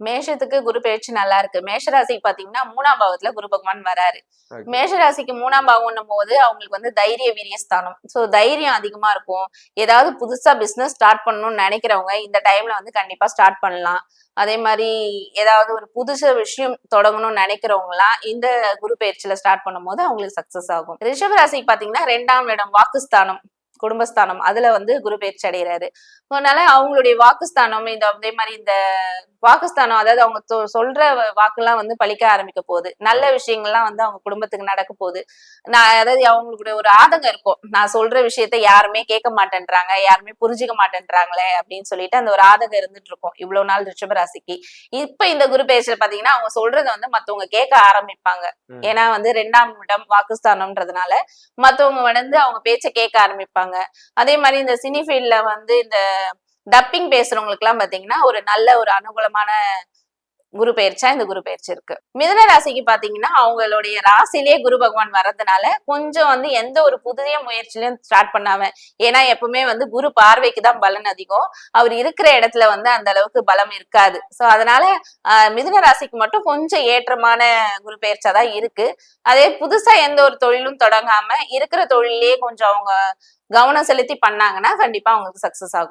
மேஷத்துக்கு குரு பயிற்சி நல்லா இருக்கு. மேஷராசிக்கு பாத்தீங்கன்னா மூணாம் பாவத்துல குரு பகவான் வராரு. மேஷராசிக்கு மூணாம் பாவம்னும் போது அவங்களுக்கு வந்து தைரிய வீரியஸ்தானம் சோ தைரியம் அதிகமா இருக்கும். ஏதாவது புதுசா பிசினஸ் ஸ்டார்ட் பண்ணணும்னு நினைக்கிறவங்க இந்த டைம்ல வந்து கண்டிப்பா ஸ்டார்ட் பண்ணலாம். அதே மாதிரி ஏதாவது ஒரு புதுசு விஷயம் தொடங்கணும்னு நினைக்கிறவங்கலாம் இந்த குரு பயிற்சியில ஸ்டார்ட் பண்ணும்போது அவங்களுக்கு சக்சஸ் ஆகும். ரிஷபராசிக்கு பாத்தீங்கன்னா ரெண்டாம் இடம் வாக்குஸ்தானம் குடும்பஸ்தானம். அதுல வந்து குரு பயிற்சி அடைகிறாரு அதனால அவங்களுடைய வாக்குஸ்தானம் இந்த அதே மாதிரி இந்த வாக்குஸ்தானம் அதாவது அவங்க சொல்ற வாக்கெல்லாம் வந்து பலிக்க ஆரம்பிக்க போகுது. நல்ல விஷயங்கள்லாம் வந்து அவங்க குடும்பத்துக்கு நடக்க போகுது. நான் அதாவது அவங்களுடைய ஒரு ஆதங்கம் இருக்கும். நான் சொல்ற விஷயத்த யாருமே கேட்க மாட்டேன்றாங்க. யாருமே புரிஞ்சுக்க மாட்டேன்றாங்களே அப்படின்னு சொல்லிட்டு அந்த ஒரு ஆதங்கம் இருந்துட்டு இருக்கும். இவ்வளவு நாள் ரிஷபராசிக்கு இப்ப இந்த குரு பேச்சுல பாத்தீங்கன்னா அவங்க சொல்றத வந்து மத்தவங்க கேட்க ஆரம்பிப்பாங்க. ஏன்னா வந்து ரெண்டாம் இடம் வாக்குஸ்தானம்ன்றதுனால மத்தவங்க வந்து அவங்க பேச்ச கேட்க ஆரம்பிப்பாங்க. அதே மாதிரி இந்த சினி ஃபீல்ட்ல வந்து இந்த டப்பிங் பேசுறவங்களுக்கு எல்லாம் பாத்தீங்கன்னா ஒரு நல்ல ஒரு அனுகூலமான குரு பெயர்ச்சா இந்த குரு பெயர்ச்சி இருக்கு. மிதுன ராசிக்கு பாத்தீங்கன்னா அவங்களுடைய ராசிலேயே குரு பகவான் வர்றதுனால கொஞ்சம் வந்து எந்த ஒரு புதிய முயற்சியிலையும் ஸ்டார்ட் பண்ணாம ஏன்னா எப்பவுமே வந்து குரு பார்வைக்கு தான் பலன் அதிகம். அவர் இருக்கிற இடத்துல வந்து அந்த அளவுக்கு பலம் இருக்காது. சோ அதனால ஆஹ், மிதுன ராசிக்கு மட்டும் கொஞ்சம் ஏற்றமான குரு பெயர்ச்சா தான் இருக்கு. அதே புதுசா எந்த ஒரு தொழிலும் தொடங்காம இருக்கிற தொழிலே கொஞ்சம் அவங்க கவனம் செலுத்தி பண்ணாங்கன்னா கண்டிப்பா அவங்களுக்கு சக்சஸ் ஆகும்.